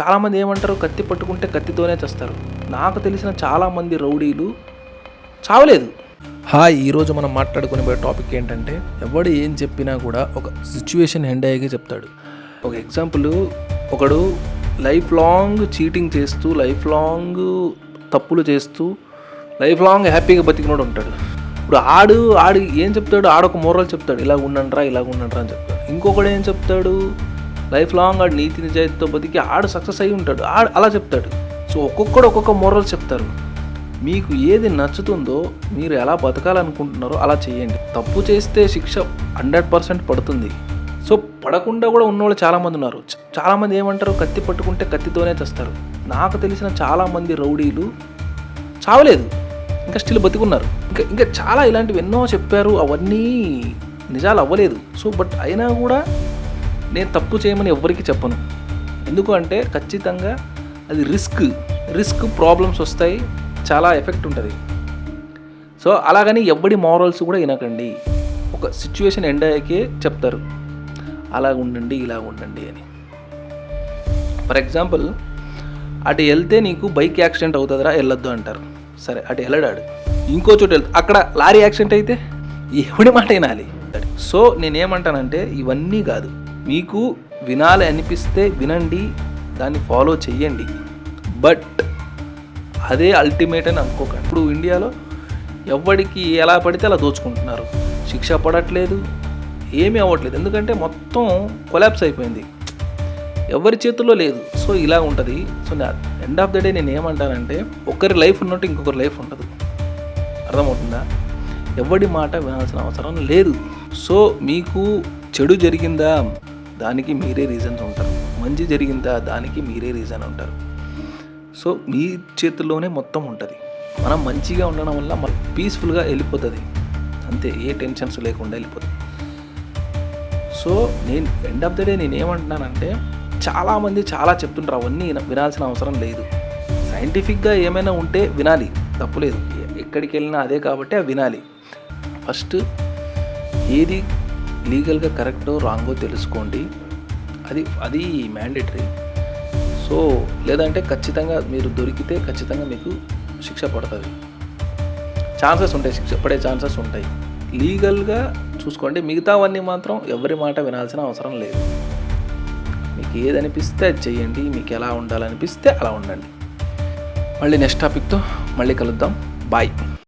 చాలామంది ఏమంటారు కత్తి పట్టుకుంటే కత్తితోనే చేస్తారు నాకు తెలిసిన చాలామంది రౌడీలు చావలేదు. హాయ్ ఈరోజు మనం మాట్లాడుకునే టాపిక్ ఏంటంటే ఎవడు ఏం చెప్పినా కూడా ఒక సిచ్యువేషన్ ఎండ్ అయ్యాకే చెప్తాడు. ఒక ఎగ్జాంపుల్ ఒకడు లైఫ్ లాంగ్ చీటింగ్ చేస్తూ లైఫ్ లాంగ్ తప్పులు చేస్తూ లైఫ్ లాంగ్ హ్యాపీగా బతికినోడు ఉంటాడు. ఇప్పుడు ఆడు ఆడు ఏం చెప్తాడు ఆడొక మోరల్ చెప్తాడు ఇలా ఉండండిరా ఇలా ఉండండిరా అని చెప్తాడు. ఇంకొకడు ఏం చెప్తాడు లైఫ్ లాంగ్ ఆడు నీతి నిజాయితీతో బతికి ఆడు సక్సెస్ అయి ఉంటాడు. ఆడు అలా చెప్తాడు. సో ఒక్కొక్కడు ఒక్కొక్క మోరల్ చెప్తారు. మీకు ఏది నచ్చుతుందో మీరు ఎలా బతకాలనుకుంటున్నారో అలా చేయండి. తప్పు చేస్తే శిక్ష హండ్రెడ్ పర్సెంట్ పడుతుంది. సో పడకుండా కూడా ఉన్నవాళ్ళు చాలామంది ఉన్నారు. చాలామంది ఏమంటారు? కత్తి పట్టుకుంటే కత్తితోనే చేస్తారు. నాకు తెలిసిన చాలామంది రౌడీలు చావలేదు. ఇంకా స్టిల్ బతికున్నారు. ఇంకా ఇంకా చాలా ఇలాంటివి ఎన్నో చెప్పారు. అవన్నీ నిజాలు అవ్వలేదు. సో బట్ అయినా కూడా నేను తప్పు చేయమని ఎవ్వరికీ చెప్పను. ఎందుకు అంటే ఖచ్చితంగా అది రిస్క్ రిస్క్ ప్రాబ్లమ్స్ వస్తాయి చాలా ఎఫెక్ట్ ఉంటుంది. సో అలాగని ఎవ్వడి మారల్స్ కూడా వినకండి. ఒక సిచ్యువేషన్ ఎండ్ అయ్యాకే చెప్తారు. అలా ఉండండి ఇలా ఉండండి అని. ఫర్ ఎగ్జాంపుల్ అటు వెళ్తే నీకు బైక్ యాక్సిడెంట్ అవుతుందిరా వెళ్ళొద్దు అంటారు. సరే అటు వెళ్ళడాడు. ఇంకో చోటు వెళ్తా అక్కడ లారీ యాక్సిడెంట్ అయితే ఎవడి మాట వినాలి? సో నేనేమంటానంటే ఇవన్నీ కాదు. మీకు వినాలి అనిపిస్తే వినండి దాన్ని ఫాలో చెయ్యండి. బట్ అదే అల్టిమేట్ అని అనుకోకండి. ఇప్పుడు ఇండియాలో ఎవరికి ఎలా పడితే అలా దోచుకుంటున్నారు. శిక్ష పడట్లేదు ఏమీ అవ్వట్లేదు. ఎందుకంటే మొత్తం కొలాప్స్ అయిపోయింది. ఎవరి చేతుల్లో లేదు. సో ఇలా ఉంటుంది. So end of the day నేను ఏమంటానంటే ఒకరి లైఫ్ ఉన్నట్టు ఇంకొకరి లైఫ్ ఉండదు అర్థమవుతుందా? ఎవడి మాట వినాల్సిన అవసరం లేదు. సో మీకు చెడు జరిగిందా? దానికి మీరే రీజన్స్ ఉంటారు. మంచి జరిగిందా? దానికి మీరే రీజన్ ఉంటారు. సో మీ చేతుల్లోనే మొత్తం ఉంటుంది. మనం మంచిగా ఉండడం వల్ల మన పీస్ఫుల్గా వెళ్ళిపోతుంది. అంతే ఏ టెన్షన్స్ లేకుండా వెళ్ళిపోతుంది. సో నేను ఎండ్ ఆఫ్ ద డే నేను ఏమంటున్నానంటే చాలామంది చాలా చెప్తుంటారు అవన్నీ వినాల్సిన అవసరం లేదు. సైంటిఫిక్గా ఏమైనా ఉంటే వినాలి. తప్పులేదు ఎక్కడికి వెళ్ళినా అదే కాబట్టి అవి వినాలి. ఫస్ట్ ఏది లీగల్గా కరెక్టో రాంగో తెలుసుకోండి. అది అది మ్యాండేటరీ. సో లేదంటే ఖచ్చితంగా మీరు దొరికితే ఖచ్చితంగా మీకు శిక్ష పడుతుంది. ఛాన్సెస్ ఉంటాయి శిక్ష పడే ఛాన్సెస్ ఉంటాయి. లీగల్గా చూసుకోండి మిగతావన్నీ మాత్రం ఎవరి మాట వినాల్సిన అవసరం లేదు. మీకు ఏది అనిపిస్తే అది చేయండి మీకు ఎలా ఉండాలనిపిస్తే అలా ఉండండి. మళ్ళీ నెక్స్ట్ టాపిక్తో మళ్ళీ కలుద్దాం. బాయ్.